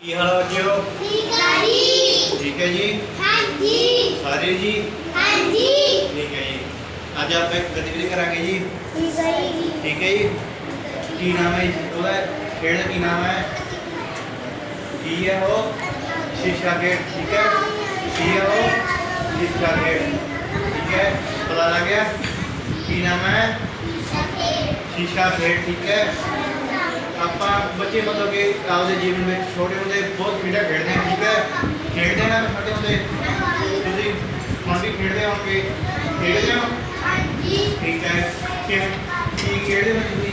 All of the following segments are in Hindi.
ਕੀ ਹਾਲ ਹੈ ਬੱਚਿਓ ਠੀਕ ਹੈ ਜੀ ਠੀਕ ਹੈ ਜੀ ਹਾਂਜੀ ਸਾਰੇ ਜੀ ਹਾਂਜੀ ਠੀਕ ਹੈ ਜੀ ਅੱਜ ਆਪਾਂ ਇੱਕ ਗਤੀਵਿਧੀ ਕਰਾਂਗੇ ਜੀ ਠੀਕ ਹੈ ਜੀ ਠੀਕ ਹੈ ਜੀ ਕੀ ਨਾਮ ਹੈ ਜੀ? ਉਹਦਾ ਖੇਡ ਦਾ ਕੀ ਨਾਮ ਹੈ ਕੀ ਹੈ ਉਹ ਸ਼ੀਸ਼ਾ ਖੇਡ ਠੀਕ ਹੈ ਕੀ ਹੈ ਉਹ ਸ਼ੀਸ਼ਾ ਖੇਡ ਠੀਕ ਹੈ ਪਤਾ ਲੱਗ ਗਿਆ ਕੀ ਨਾਮ ਹੈ ਸ਼ੀਸ਼ਾ ਖੇਡ ਠੀਕ ਹੈ ਆਪਾਂ ਬੱਚੇ ਮਤਲਬ ਕਿ ਆਪਦੇ ਜੀਵਨ ਵਿੱਚ ਛੋਟੇ ਹੁੰਦੇ ਬਹੁਤ ਖੇਡਾਂ ਖੇਡਦੇ ਆ ਠੀਕ ਹੈ ਖੇਡਦੇ ਨਾ ਛੋਟੇ ਹੁੰਦੇ ਤੁਸੀਂ ਹੁਣ ਵੀ ਖੇਡਦੇ ਹੋਣਗੇ ਖੇਡਦੇ ਹੋ ਹਾਂਜੀ ਠੀਕ ਹੈ ਕਿ ਕੀ ਖੇਡਦੇ ਹੋ ਤੁਸੀਂ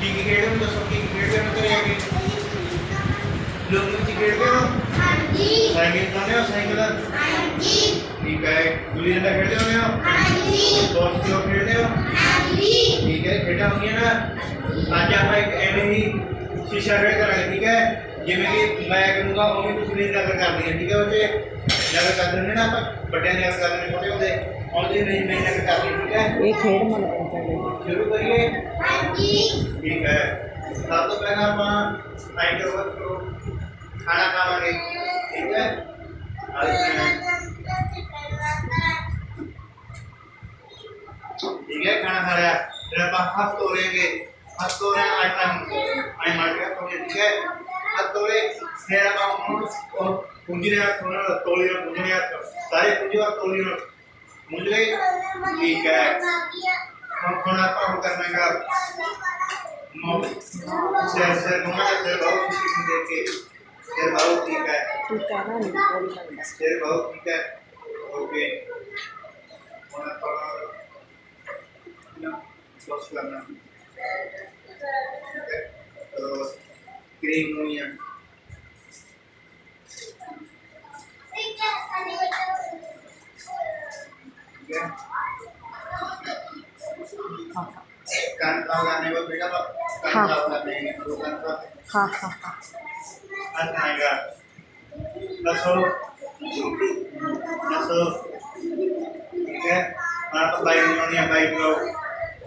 ਕੀ ਕੀ ਖੇਡਦੇ ਹੋ ਦੱਸੋ ਕੀ ਕੀ ਖੇਡਦੇ ਹੋ ਕਰਿਆ ਕਿ ਲੋਕ ਵਿੱਚ ਖੇਡਦੇ ਹੋ ਹਾਂਜੀ ਸਾਈਕਲ ਚਲਾਉਂਦੇ ਹੋ ਸਾਈਕਲ ਹਾਂਜੀ ਠੀਕ ਹੈ ਗੁੱਲੀ ਡੰਡਾ ਖੇਡਦੇ ਹੁੰਦੇ ਹੋ ਹਾਂਜੀ ਦੋਸਤ ਲੋਕ ਖੇਡਦੇ ਹੋ ਹਾਂਜੀ ਠੀਕ ਹੈ ਖੇਡਾਂ ਹੁੰਦੀਆਂ ਨਾ आज आप एक एवं ही शीशा रेड ठीक है? जिम्मे कि मैं कहूँगा वो भी तुम्हें नज़र कर दी ठीक है बच्चे? नज़र कर देंगे ना आप बड़े नज़र कर देने छोटे होते। और नहीं मैं नज़र कर ठीक है? शुरू करिए। ठीक है। सब तो पहले आप हाँ, खाना ठीक है? ठीक है खाना खा रहा है। फिर आप हाथ धो लेंगे pastora, hay mayoría porque dije, pastore, se era a un hombre, con la tolera, con bien, con no, la de no. Krimnya. Kan kalau nih buat pak, nih ingin melukan pak. Hahaha. Anaga. Nasul. Nasul. Oke. Mana.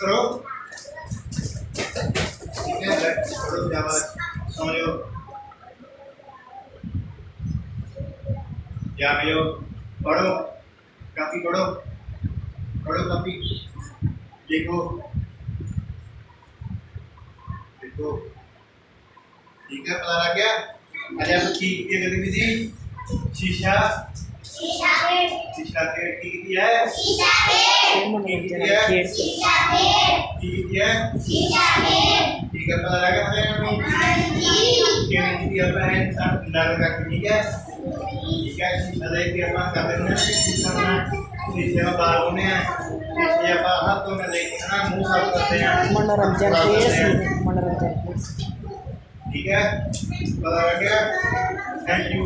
करो। ठीक है पढ़ो कापी पढ़ो। पढ़ो कापी लिखो लिखो ठीक है पता लग गया अरे, अब की की गतिविधि। शीशा। शीशा पेड़ की कितनी है शीशा पेड़ कितनी है शीशा पेड़ कितनी है शीशा पेड़ ठीक है पता लगा हमें हमें कितनी अपन है सब डाल का ठीक है ठीक है शीशा दे के अपन कर देना शीशा में शीशे में बालों में ये अपन हाथों में लेके ना मुंह साफ करते हैं मनोरंजन केस मनोरंजन केस ठीक है पता लग गया थैंक यू